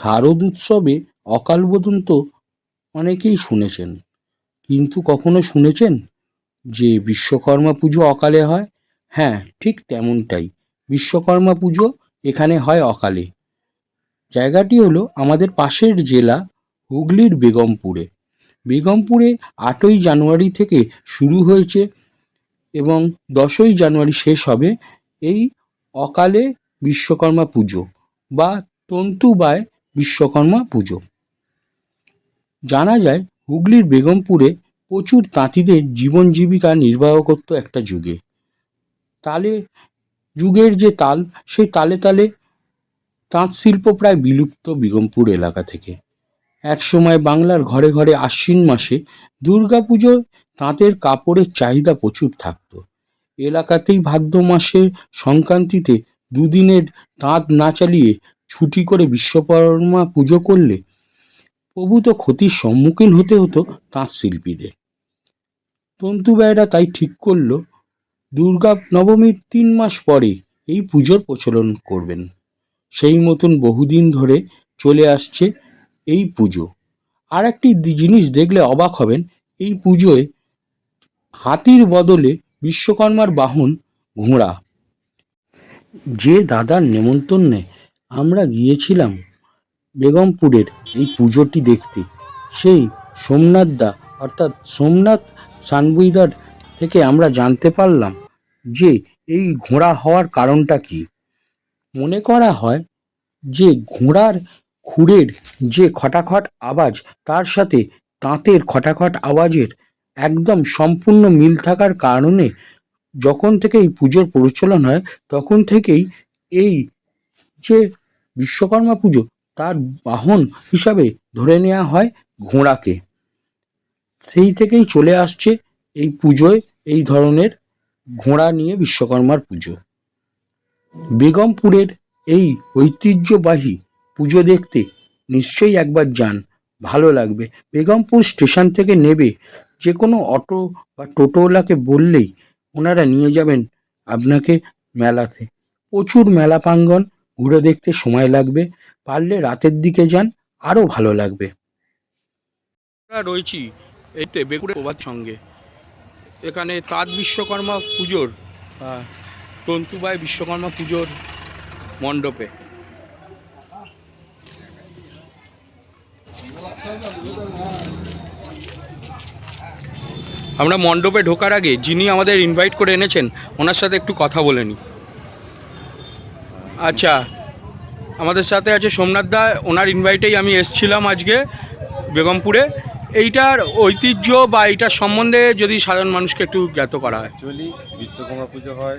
শারদ উৎসবে অকাল তো অনেকেই শুনেছেন। কিন্তু কখনো শুনেছেন যে বিশ্বকর্মা পুজো অকালে হয়? হ্যাঁ ঠিক তেমনটাই। বিশ্বকর্মা পুজো এখানে হয় অকালে। জায়গাটি হলো আমাদের পাশের জেলা হুগলির বেগমপুরে। বেগমপুরে আটই জানুয়ারি থেকে শুরু হয়েছে এবং দশই জানুয়ারি শেষ হবে এই অকালে বিশ্বকর্মা পুজো বা তন্তুবায় বিশ্বকর্মা পুজো। জানা যায়, হুগলির বেগমপুরে প্রচুর তাঁতিদের জীবন জীবিকা নির্বাহ করতো একটা যুগে। তালে, যুগের যে তাল, সেই তালে তালে তাঁত শিল্প প্রায় বিলুপ্ত বেগমপুর এলাকা থেকে। একসময় বাংলার ঘরে ঘরে আশ্বিন মাসে দুর্গাপুজোয় তাঁতের কাপড়ের চাহিদা প্রচুর থাকতো। এলাকাতেই ভাদ্র মাসে সংক্রান্তিতে দুদিনের তাঁত না চালিয়ে ছুটি করে বিশ্বকর্মা পুজো করলে প্রভূত ক্ষতির সম্মুখীন হতে হতো তাঁত শিল্পীদের তন্তুবায়রা তাই ঠিক করল, দুর্গা নবমীর তিন মাস পরে এই পুজোর প্রচলন করবেন। সেই মতন বহুদিন ধরে চলে আসছে এই পুজো। আর একটি জিনিস দেখলে অবাক হবেন, এই পুজোয় হাতির বদলে বিশ্বকর্মার বাহন ঘোড়া। যে দাদার নেমন্তন্নে আমরা গিয়েছিলাম বেগমপুরের এই পুজোটি দেখতে। সেই সোমনাথ দা, অর্থাৎ সোমনাথ সানবুইদার থেকে আমরা জানতে পারলাম যে এই ঘোড়া হওয়ার কারণটা কি। মনে করা হয় যে ঘোড়ার খুরের যে খটাখট আওয়াজ, তার সাথে তাঁতের খটাখট আওয়াজের একদম সম্পূর্ণ মিল থাকার কারণে যখন থেকে এই পুজোর প্রচলন হয়, তখন থেকেই এই যে বিশ্বকর্মা পুজো তার বাহন হিসাবে ধরে নেওয়া হয় ঘোড়াকে। সেই থেকেই চলে আসছে এই পুজোয় এই ধরনের ঘোড়া নিয়ে বিশ্বকর্মার পুজো। বেগমপুরের এই ঐতিহ্যবাহী পুজো দেখতে নিশ্চয়ই একবার যান, ভালো লাগবে। বেগমপুর স্টেশন থেকে নেবে যে কোনো অটো বা টোটোওয়ালাকে বললেই ওনারা নিয়ে যাবেন আপনাকে মেলাতে। প্রচুর মেলা প্রাঙ্গণ ঘুরে দেখতে সময় লাগবে, পারলে রাতের দিকে যান, আরও ভালো লাগবে। রয়েছি এতে বেগুড়ে প্রভাত সঙ্গে। এখানে তাঁত বিশ্বকর্মা পুজোর তন্তুবাই বিশ্বকর্মা পুজোর মণ্ডপে। আমরা মণ্ডপে ঢোকার আগে যিনি আমাদের ইনভাইট করে এনেছেন, ওনার সাথে একটু কথা বলে নিই আচ্ছা আমাদের সাথে আছে সোমনাথ দা ওনার ইনভাইটেই আমি এসছিলাম আজকে বেগমপুরে। এইটার ঐতিহ্য বা এইটার সম্বন্ধে যদি সাধারণ মানুষকে একটু জ্ঞাত করা হয়। অ্যাকচুয়ালি বিশ্বকর্মা পুজো হয়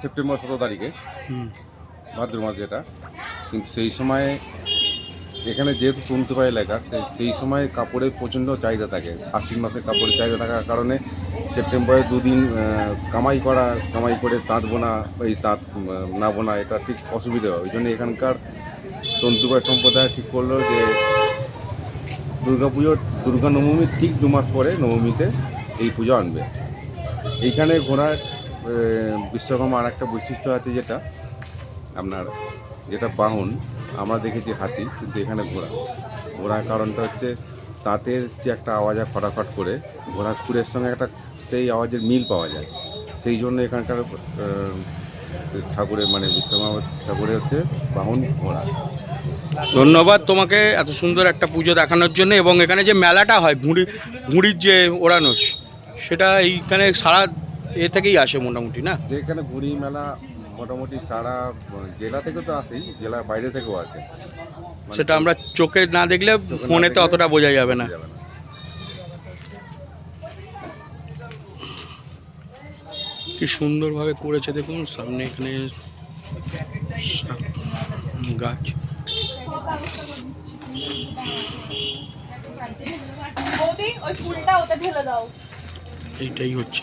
সেপ্টেম্বর সতেরো তারিখে ভাদ্র মাস যেটা। কিন্তু সেই সময় এখানে যেহেতু তন্তুপা এলাকা সে- সেই সময় কাপড়ের প্রচণ্ড চাহিদা থাকে। আশ্বিন মাসে কাপড়ের চাহিদা থাকার কারণে সেপ্টেম্বরে দুদিন কামাই করা, কামাই করে তাঁত বোনা, এই তাঁত না বোনা, এটা ঠিক অসুবিধা হয়। ওই জন্য এখানকার তন্তুবাই সম্প্রদায় ঠিক করল যে দুর্গা পুজোর দুর্গা নবমীর ঠিক দু মাস পরে নবমীতে এই পুজো আনবে। এইখানে ঘোড়ার বিশ্বকর্মা আর একটা বৈশিষ্ট্য আছে যেটা আপনার যেটা বাহন আমরা দেখেছি হাতি কিন্তু এখানে ঘোড়া। ঘোড়ার কারণটা হচ্ছে তাঁতের যে একটা আওয়াজ হয় ফটাফট করে ঘোড়ার খুরের সঙ্গে একটা সেই আওয়াজের মিল পাওয়া যায়। সেই জন্য এখানকার ঠাকুরের মানে বিশ্বকর্মা ঠাকুরের হচ্ছে বাহন ঘোড়া। ধন্যবাদ তোমাকে এত সুন্দর একটা পুজো দেখানোর জন্য এবং এখানে যে মেলাটা হয় ঘুড়ি ঘুড়ির যে ওড়ানো সেটা এইখানে সারা এ থেকেই আসে মোটামুটি না? যে এখানে ঘুড়ি মেলা মোটামুটি সারা জেলা থেকে তো আসেই জেলার বাইরে থেকেও আসে। মানে সেটা আমরা চোখে না দেখলে ফোনেতে অতটা বোঝা যাবে না। কি সুন্দরভাবে করেছে দেখুন সামনে এখানে গাছ। এইটাই হচ্ছে।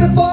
to the ball.